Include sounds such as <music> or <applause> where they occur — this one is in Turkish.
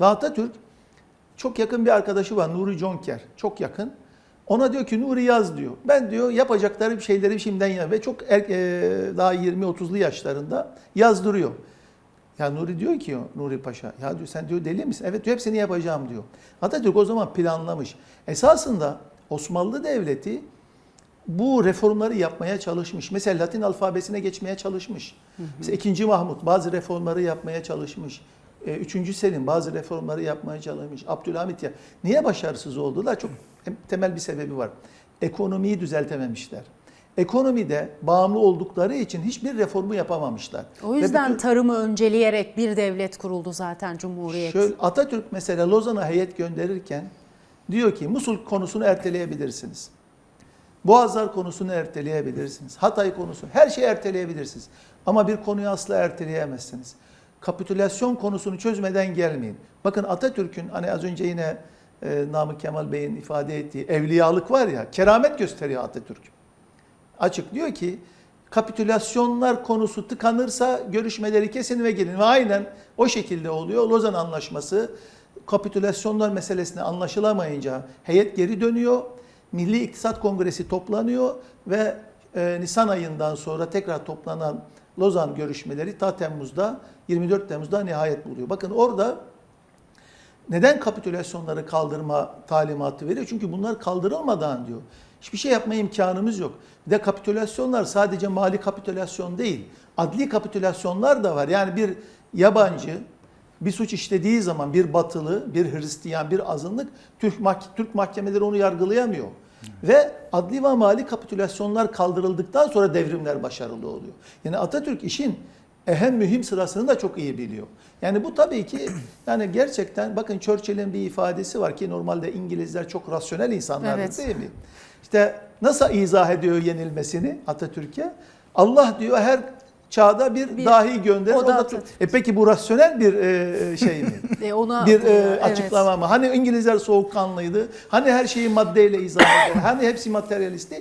Ve Atatürk çok yakın bir arkadaşı var Nuri Jonker. Çok yakın. Ona diyor ki Nuri yaz diyor. Ben diyor yapacakları bir şeyleri şimdiden yaz. Ve çok er, e, daha 20-30'lu yaşlarında yazdırıyor. Ya Nuri diyor ki Nuri Paşa ya diyor sen diyor deli misin? Evet diyor hepsini yapacağım diyor. Atatürk o zaman planlamış. Esasında Osmanlı Devleti bu reformları yapmaya çalışmış. Mesela Latin alfabesine geçmeye çalışmış. Mesela 2. Mahmut bazı reformları yapmaya çalışmış. E, Üçüncü Selim bazı reformları yapmaya çalışmış. Abdülhamit ya. Niye başarısız oldular? Çok temel bir sebebi var. Ekonomiyi düzeltememişler. Ekonomide bağımlı oldukları için hiçbir reformu yapamamışlar. O Ve yüzden bütün- tarımı önceleyerek bir devlet kuruldu zaten Cumhuriyet. Şöyle, Atatürk mesela Lozan'a heyet gönderirken diyor ki Musul konusunu erteleyebilirsiniz. Boğazlar konusunu erteleyebilirsiniz. Hatay konusu, her şeyi erteleyebilirsiniz. Ama bir konuyu asla erteleyemezsiniz. Kapitülasyon konusunu çözmeden gelmeyin. Bakın Atatürk'ün hani az önce yine e, Namık Kemal Bey'in ifade ettiği evliyalık var ya, keramet gösteriyor Atatürk. Açık diyor ki kapitülasyonlar konusu tıkanırsa görüşmeleri kesin ve gelin. Ve aynen o şekilde oluyor. Lozan Anlaşması kapitülasyonlar meselesine anlaşılamayınca heyet geri dönüyor. Milli İktisat Kongresi toplanıyor ve e, Nisan ayından sonra tekrar toplanan Lozan görüşmeleri ta Temmuz'da 24 Temmuz'da nihayet buluyor. Bakın orada neden kapitülasyonları kaldırma talimatı veriyor? Çünkü bunlar kaldırılmadan diyor. Hiçbir şey yapma imkanımız yok. Bir de kapitülasyonlar sadece mali kapitülasyon değil. Adli kapitülasyonlar da var. Yani bir yabancı bir suç işlediği zaman bir batılı, bir Hristiyan, bir azınlık Türk, mah- Türk mahkemeleri onu yargılayamıyor. Ve adli ve mali kapitülasyonlar kaldırıldıktan sonra devrimler başarılı oluyor. Yani Atatürk işin ehem mühim sırasını da çok iyi biliyor. Yani bu tabii ki <clears throat> yani gerçekten bakın Churchill'in bir ifadesi var ki normalde İngilizler çok rasyonel insanlardır Evet. değil mi? İşte nasıl izah ediyor yenilmesini Atatürk'e? Allah diyor her çağda bir, Bir- dahi gönderir. o O da da Atatürk. e peki bu rasyonel bir e, şey mi? <laughs> E, ona bir e, Evet. açıklama mı? Hani İngilizler soğukkanlıydı? Hani her şeyi maddeyle izah eder? Hani hepsi materyalisti?